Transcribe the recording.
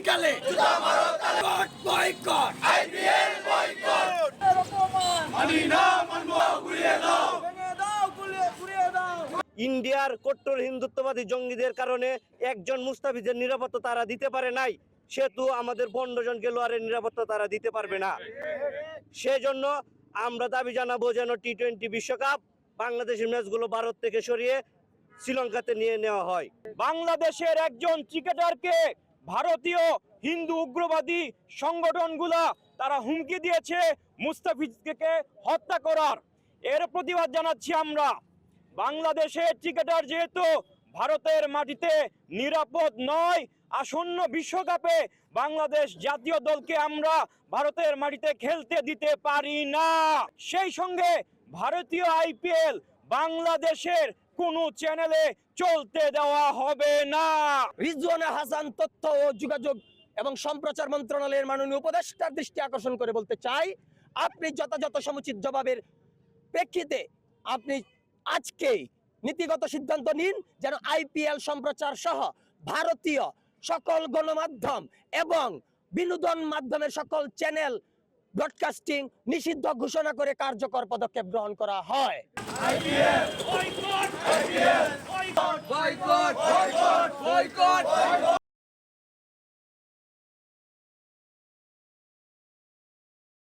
আগামীকালে boycott. Boycott. ইন্ডিয়ার কট্টর হিন্দুত্ববাদী জঙ্গিদের কারণে একজন মুস্তাফিজের নিরাপত্তা তারা দিতে পারে নাই। সেহেতু আমাদের পনেরো জন খেলোয়াড়ের নিরাপত্তা তারা দিতে পারবে না। সেজন্য আমরা দাবি জানাব যেন টি টোয়েন্টি বিশ্বকাপ বাংলাদেশের ম্যাচগুলো ভারত থেকে সরিয়ে শ্রীলঙ্কাতে নিয়ে নেওয়া হয়। বাংলাদেশের একজন ক্রিকেটারকে ভারতীয় হিন্দু উগ্রবাদী সংগঠনগুলা তারা হুমকি দিয়েছে মুস্তাফিজকে হত্যা করার। এর প্রতিবাদ জানাচ্ছি আমরা। বাংলাদেশের ক্রিকেটার যেহেতু ভারতের মাটিতে নিরাপদ নয়, আসন্ন বিশ্বকাপে বাংলাদেশ জাতীয় দলকে আমরা ভারতের মাটিতে খেলতে দিতে পারি না। সেই সঙ্গে ভারতীয় আইপিএল বাংলাদেশের কোনো চ্যানেলে চলতে দেওয়া হবে না। রিজওয়ানা হাসান তথ্য ও যোগাযোগ এবং সম্প্রচার মন্ত্রণালয়ের মাননীয় উপদেষ্টার দৃষ্টি আকর্ষণ করে বলতে চাই, আপনি যথাযথ সমুচিত জবাবের প্রেক্ষিতে আপনি আজকেই নীতিগত সিদ্ধান্ত নিন যেন আইপিএল সম্প্রচার সহ ভারতীয় সকল গণমাধ্যম এবং বিনোদন মাধ্যমের সকল চ্যানেল ব্রডকাস্টিং নিষিদ্ধ ঘোষণা করে কার্যকর পদক্ষেপ গ্রহণ করা হয়